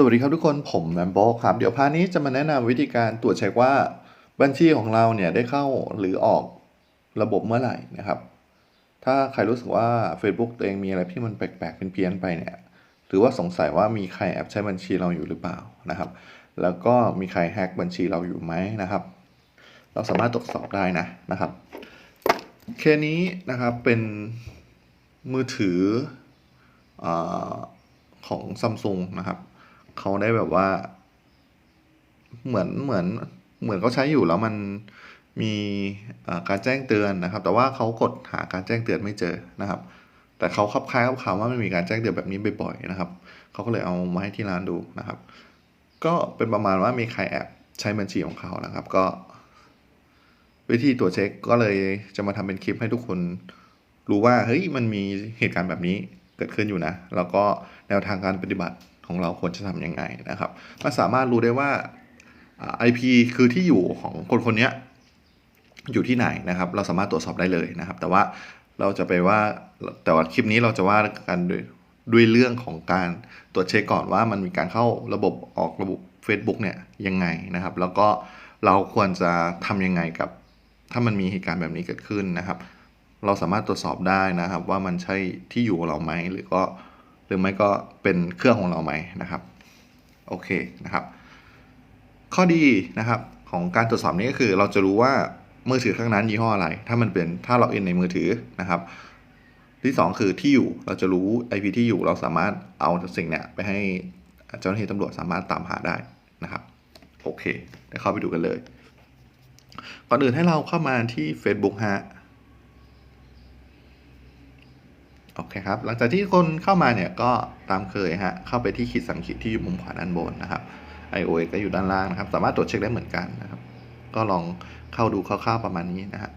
สวัสดีครับทุกคนผมแมมโบครับ เดี๋ยวพานี้จะมาแนะนำวิธีการตรวจเช็คว่าบัญชีของเราเนี่ยได้เข้าหรือออกระบบเมื่อไหร่นะครับ ถ้าใครรู้สึกว่า Facebook ตัวเองมีอะไรที่มันแปลกๆเพี้ยนๆไปเนี่ยหรือว่าสงสัยว่ามีใครแอบใช้บัญชีเราอยู่หรือเปล่านะครับ แล้วก็มีใครแฮกบัญชีเราอยู่ไหมนะครับ เราสามารถตรวจสอบได้นะนะครับเคสนี้นะครับเป็นมือถืออของซัมซุงนะครับ เขาได้แบบว่า เหมือนเหมือนเหมือนเขาใช้อยู่แล้วมันมีการแจ้งเตือนนะครับ แต่ว่าเขากดหาการแจ้งเตือนไม่เจอนะครับ แต่เขาคับคล้ายคับข่าวว่ามันมีการแจ้งเตือนแบบนี้บ่อยๆนะครับเขาก็เลยเอามาให้ที่ร้านดูนะครับ ก็เป็นประมาณว่ามีใครแอบใช้บัญชีของเขานะครับ ก็ วิธีตรวจเช็คก็เลยจะมาทำเป็นคลิปให้ทุกคนรู้ว่าเฮ้ยมันมีเหตุการณ์แบบนี้เกิดขึ้นอยู่นะ แล้วก็แนวทางการปฏิบัติ ของเราควรจะทำยังไงนะครับมันสามารถรู้ได้ว่าอ่า IP คือที่อยู่ของคนคนนี้อยู่ที่ไหนนะครับ เราสามารถตรวจสอบได้เลยนะครับ แต่ว่าเราจะไปว่าแต่ว่าคลิปนี้เราจะว่ากันด้วยด้วยเรื่องของการตรวจเช็คก่อนว่ามันมีการเข้าระบบออกระบบ Facebook เนี่ยยังไงนะครับ แล้วก็เราควรจะทำยังไงกับ ถ้ามันมีเหตุการณ์แบบนี้เกิดขึ้นนะครับ เราสามารถตรวจสอบได้นะครับ ว่ามันใช่ที่อยู่ของเราไหมหรือก็ หรือไม่ก็เป็นเครื่องของเราไหมนะครับโอเคนะครับ ข้อดีนะครับของการตรวจสอบนี้ก็คือเราจะรู้ว่ามือถือข้างนั้นยี่ห้ออะไร ถ้ามันเป็นถ้าเราอ็นในมือถือนะครับ ที่สองคือที่อยู่เราจะรู้ IP ที่อยู่เราสามารถเอาสิ่งเนี้ยไปให้เจ้าหน้าที่ตำรวจสามารถตามหาได้นะครับโอเคเดี๋ยวเข้าไปดูกันเลยก่อนอื่นให้เราเข้ามาที่ Facebook ฮะ โอเคครับ หลังจากที่คนเข้ามาเนี่ยก็ตามเคยฮะ เข้าไปที่ขีดสังเกตที่อยู่มุมขวาด้านบนนะครับ iOS ก็อยู่ด้านล่างนะครับ สามารถตรวจเช็คได้เหมือนกันนะครับ ก็ลองเข้าดูคร่าวๆประมาณนี้นะฮะ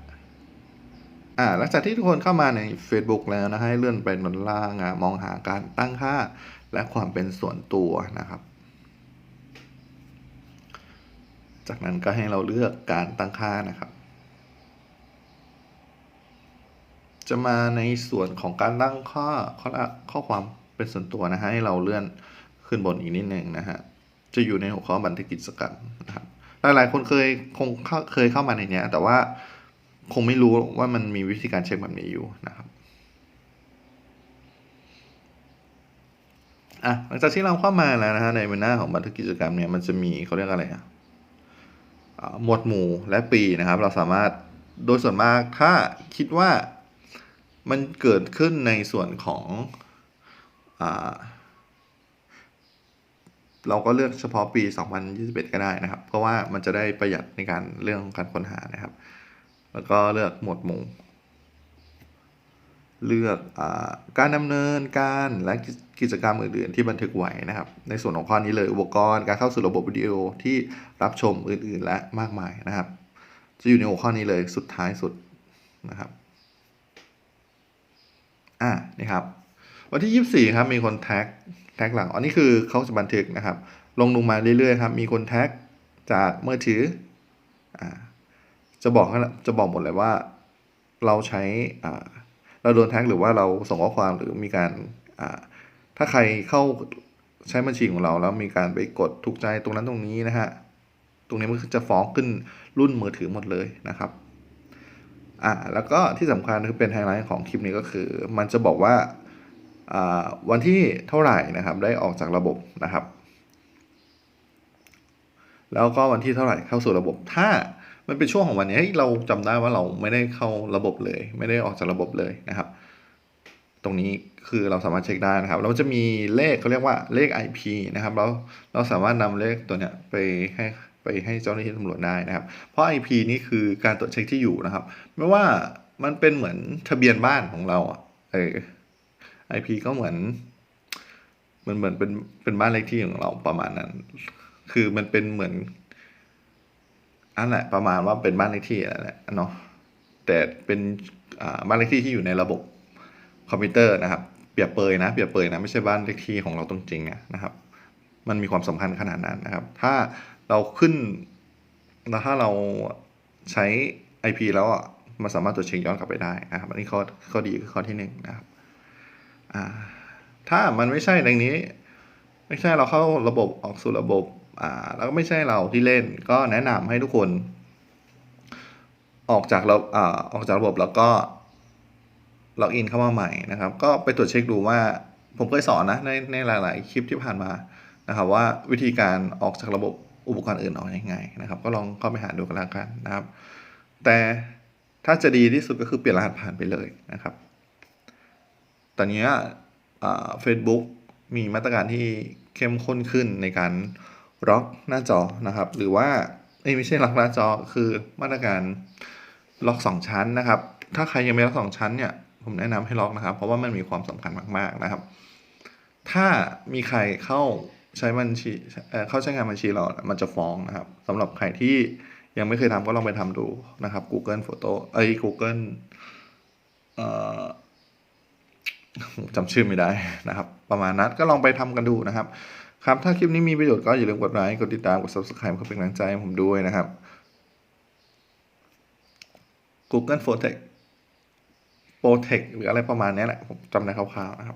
อ่าหลังจากที่ทุกคนเข้ามาใน Facebook แล้วนะให้เลื่อนไปบนล่างอมองหาการตั้งค่าและความเป็นส่วนตัวนะครับ จากนั้นก็ให้เราเลือกการตั้งค่านะครับ จะมาในส่วนของการตั้งข้อข้อข้อความเป็นส่วนตัวนะฮะให้เราเลื่อนขึ้นบนอีกนิดหนึ่งนะฮะจะอยู่ในหัวข้อบันทึกกิจกรรมนะครับหลายๆคนเคยคงเคยเข้ามาในเนี้ยแต่ว่าคงไม่รู้ว่ามันมีวิธีการเช็คแบบนี้อยู่นะครับอะหลังจากที่เราเข้ามาแล้วนะฮะในหน้าของบันทึกกิจกรรมเนี่ยมันจะมีเขาเรียกอะไรอะหมวดหมู่และปีนะครับ เราสามารถโดยส่วนมากถ้าคิดว่า มันเกิดขึ้นในส่วนของอเราก็เลือกเฉพาะปี 2021 ก็ได้นะครับ เพราะว่ามันจะได้ประหยัดในการเรื่องของการค้นหานะครับ แล้วก็เลือกหมวดหมู่ เลือกอการดำเนินการและกิจกรรมอื่นๆที่บันทึกไว้นะครับ ในส่วนของข้อนี้เลยอุปกรณ์การเข้าสู่ระบบวิดีโอที่รับชมอื่นๆ และมากมายนะครับ จะอยู่ในหัวข้อนี้เลยสุดท้ายสุดนะครับ อ่านี่ครับ วันที่ 24 ครับ มีคนแท็กแท็กหลัง อันนี้คือเขาจะบันทึกนะครับ ลงลงมาเรื่อยๆครับ มีคนแท็กจากมือถืออ่าจะบอกให้จะบอกหมดเลยว่า เราใช้อ่าเราโดนแท็กหรือว่าเราส่งข้อความหรือมีการอ่าถ้าใครเข้าใช้บัญชีของเราแล้วมีการไปกดถูกใจตรงนั้นตรงนี้นะฮะ ตรงนี้มันจะฟ้องขึ้นรุ่นมือถือหมดเลยนะครับ อ่าแล้วก็ที่สำคัญคือเป็นไฮไลท์ของคลิปนี้ก็คือ มันจะบอกว่าอ่าวันที่เท่าไหร่นะครับได้ออกจากระบบนะครับ แล้วก็วันที่เท่าไหร่เข้าสู่ระบบ ถ้ามันเป็นช่วงของวันนี้เราจำได้ว่าเราไม่ได้เข้าระบบเลย ไม่ได้ออกจากระบบเลยนะครับ ตรงนี้คือเราสามารถเช็คได้นะครับแล้วจะมีเลขเขาเรียกว่าเลข IP นะครับเราเราสามารถนำเลขตัวเนี้ยไปให้ ไปให้เจ้าหน้าที่ตำรวจได้นะครับ เพราะ IP นี่คือการตรวจเช็คที่อยู่นะครับ ไม่ว่ามันเป็นเหมือนทะเบียนบ้านของเราอะเออ IP ก็เหมือนมือนเหมือนเป็นเป็นบ้านเลขที่ของเราประมาณนั้น คือมันเป็นเหมือนอันแหละประมาณว่าเป็นบ้านเลขที่อะไรแหละเนาะแต่เป็นบ้านเลขที่ที่อยู่ในระบบคอมพิวเตอร์นะครับเปียบเปยนะเปียบเปยนะไม่ใช่บ้านเลขที่ของเราตรงจริงนะครับ มันมีความสำคัญขนาดนั้นนะครับ ถ้า เราขึ้นแล้วถ้าเราใช้ IP แล้วอะมันสามารถตรวจเช็คย้อนกลับไปได้นะครับอันนี้ข้อข้อดีคือข้อที่หนึ่งนะครับอ่าถ้ามันไม่ใช่ดังนี้ ไม่ใช่เราเข้าระบบออกสู่ระบบอ่าแล้วก็ไม่ใช่เราที่เล่นก็แนะนำให้ทุกคน ออกจากระอ่าออกจากระบบแล้วก็ล็อกอินเข้ามาใหม่นะครับ ก็ไปตรวจเช็คดูว่าผมเคยสอนนะในในหลาย ๆ คลิปที่ผ่านมานะครับว่าวิธีการออกจากระบบ อุปกรณ์อื่นออกยังไงนะครับ ก็ลองเข้าไปหาดูกันแล้วกันนะครับ แต่ถ้าจะดีที่สุดก็คือเปลี่ยนรหัสผ่านไปเลยนะครับ ตอนนี้เฟซบุ๊กมีมาตรการที่เข้มข้นขึ้นในการล็อกหน้าจอนะครับ หรือว่าเอ้ไม่ใช่ล็อกหน้าจอคือมาตรการล็อกสองชั้นนะครับ ถ้าใครยังไม่ล็อกสองชั้นเนี่ยผมแนะนำให้ล็อกนะครับ เพราะว่ามันมีความสำคัญมาก ๆนะครับ ถ้ามีใครเข้า ใช้บัญชีเอ่อเข้าใช้งานบัญชีเรา มันจะฟ้องนะครับสำหรับใครที่ยังไม่เคยทำก็ลองไปทำดูนะครับ Google Photo เอ้ย Google เอ่อจำชื่อไม่ได้นะครับ ประมาณนั้นก็ลองไปทำกันดูนะครับ ครับ ถ้าคลิปนี้มีประโยชน์ก็อย่าลืมกดไลค์กดติดตามกด subscribe เพื่อเป็นกำลังใจให้ผมด้วยนะครับ Google Protect Protect หรืออะไรประมาณนี้แหละ ผมจำได้คร่าวๆนะครับ